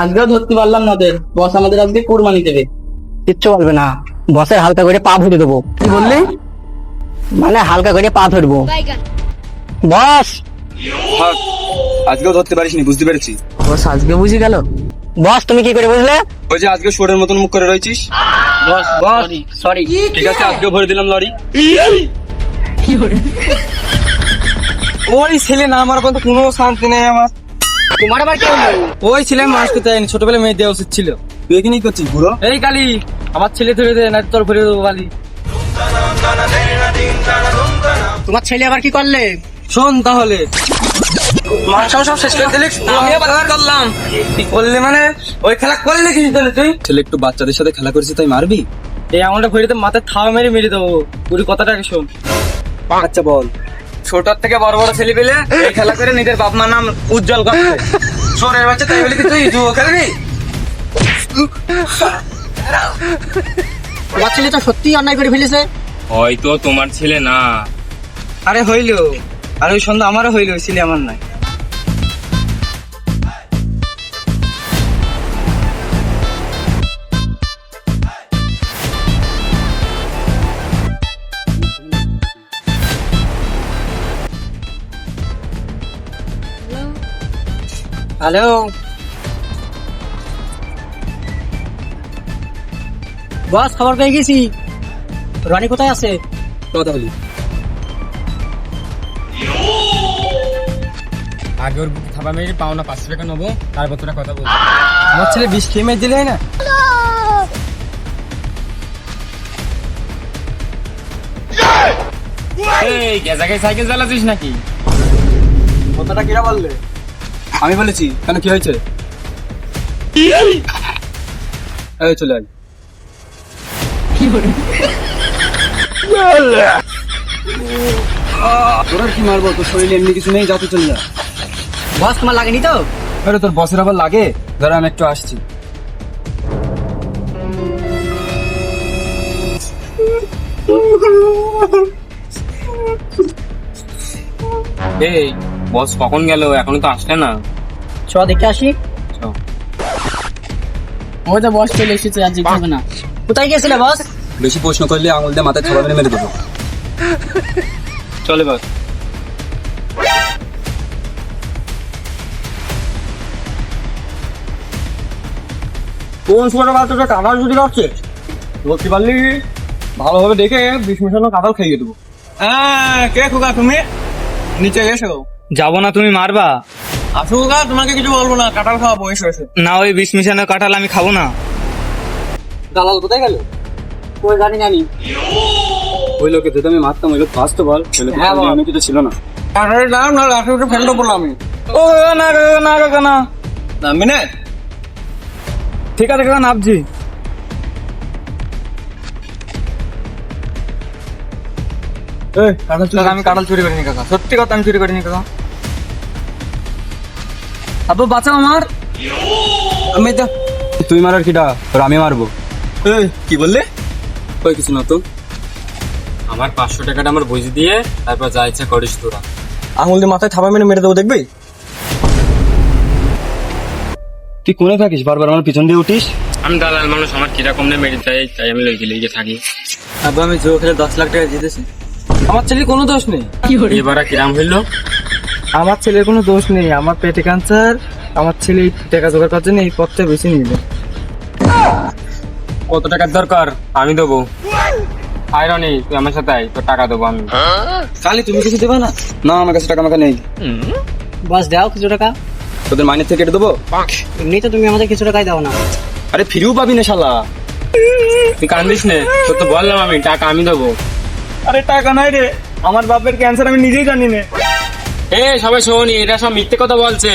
আজকেও ধরতে পারলাম না ওদের বস আমাদের আজকে কুরবানি দেবে। কিচ্ছু বলবে না। বসের হালকা করে পা ধরে দেবো। কি বললি? মানে হালকা করে পা ধরবো। বস! থাক আজকেও ধরতে পারিসনি বুঝতে পেরেছি। বস আজকে বুঝে গেল। বস তুমি কি করে বুঝলে? ওই যে আজকে শুয়োরের মতন মুখ করে রয়েছিস। বস বস। সরি ঠিক আছে আজকেও ভরে দিলাম লরি। ওই ছেলে না আমার কোনো শান্তি নেই আমার। তোমার আবার কি হলো? ওই ছেলে ছোটবেলায় মেয়ে দেওয়া উচিত ছিল। তুই এখানে করছিস বুড়ো? এই কালি আমার ছেলে ধরে দে না তোর ভরে দেবো কালি। তোমার ছেলে আবার কি করলে? শোন তাহলে। সব শেষ করে দিলি? আমি আবার করলাম? কি করলি মানে? ওই খেলা করলি তাহলে তুই? ছেলে একটু বাচ্চাদের সাথে খেলা করেছিস তাই মারবি? এই আঙুলটা ভরে তো মাথায় থাওয়া মেরে মেরে দেবো। পুরি কথাটাকে শোন। আচ্ছা বল। ছোট থেকে বড় বড় ছেলে পেলে এই খেলা করে নিজের বাপ মার নাম উজ্জ্বল করছে সরের বাচ্চা তাই বলি কি তুই জুয়ো খেলবি? তোমার ছেলে তো সত্যি অন্যায় করে ফেলেছে। হয়তো তোমার ছেলে না। আরে হইল। আর ওই সন্ধ্যা আমারও হইল ছেলে আমার নাই। হ্যালো। বস খবর পেয়ে গেছি। রনি কোথায় আছে? কথা বলি আগে ওর বুকে থাবা মেরে পাওনা পাঁচশো টাকা নেব তারপর তোরা কথা বলব। আমার ছেলে বিষ খেয়ে মেরে দিলে না? এই গেজাকে সাইকেল চালাচ্ছিস নাকি? কথাটা কিরা বললে? আমি বলেছি কেন কি হয়েছে? চলে আয়। তোর আর কি মারবো? তোর শরীরে এমনি কিছু নেই যাতে চলে যা। বস তোমার লাগেনি তো? আরে তোর বসের আবার লাগে? ধর আমি একটু আসছি। এই বস কখন গেল? এখনও তো আসলে না। চ দেখে আসি। চল। ওই তো বস চলে এসেছে আর যেতে হবে না। কোথায় গেছিলে বস? বেশি প্রশ্ন করলে আঙুল দিয়ে মাথায় থাবা মেরে মেরে দেবো। চল এবার কোন সময় বাচ্চাটা কাঁঠাল যদি রাখছে বলতে পারলি? ভালোভাবে দেখে বিষ মিশানো কাঁঠাল খাইয়ে দেবো। হ্যাঁ কে খোকা তুমি? নিচে এসো। যাব না তুমি মারবা? আসো খোকা তোমাকে কিছু বলব না কাঁঠাল খাওয়া বয়স হয়েছে না ওই বিষ মিশানো কাঁঠাল আমি খাব না। দালাল কোথায় গেল? ওই জানি জানি ওই লোকে যদি আমি মারতাম ওই লোক ফার্স্ট বল ওই হ্যাঁ, আমি কিছু ছিল না। কাঁঠালের দাম না উঠে ফেলতে বললাম আমি। ও না না কাকা না। নামবি না? ঠিক আছে কাকা নামছি। আমি কাঁঠাল চুরি করিনি কাকা। সত্যি কথা আমি চুরি করিনি কাকা। আব্বু বাঁচাও আমার। আমি তো তুই মারার কিটা তোর আমি মারবো। এই কি বললে? কিছু না তো। আমার পাঁচশো টাকাটা আমার বুঝে দিয়ে তারপর যা ইচ্ছা করিস তোরা। আঙুল দিয়ে মাথায় থাবা মেরে মেরে দেবো দেখবি? তুই কোনে থাকিস? বারবার আমার পিছন দিয়ে উঠিস। আমি দালাল মানুষ আমার কীরকম নেই মেরে দেয় তাই আমি লেগে লেগে থাকি। আব্বু আমি জো খেলে দশ লাখ টাকা জিতেছি আমার ছেলে কোনো দোষ নেই। এবার কিরাম হইল? আমার ছেলের কোনো দোষ নেই। আমার পেটে ক্যান্সার আমার ছেলে টাকা জোগাড় করার জন্য এই পথটা বেছে নিল। কত টাকার দরকার? আমি দেবো। আয়রনি তুই আমার সাথে আয় তোর টাকা দেবো আমি। কালি তুমি কিছু দেবে না? না আমার কাছে টাকা আমাকে নেই। বাস দাও কিছু টাকা। তোদের মাইনে থেকে কেটে দেবো? এমনি তো তুমি আমাদের কিছু টাকাই দাও না। আরে ফিরেও পাবি না শালা। তুই কান্দিস নে তোর তো বললাম আমি টাকা আমি দেবো। আরে টাকা নাই রে। আমার বাপের ক্যান্সার আমি নিজেই জানি না। এ সবাই শোনি এটা সব মিথ্যে কথা বলছে।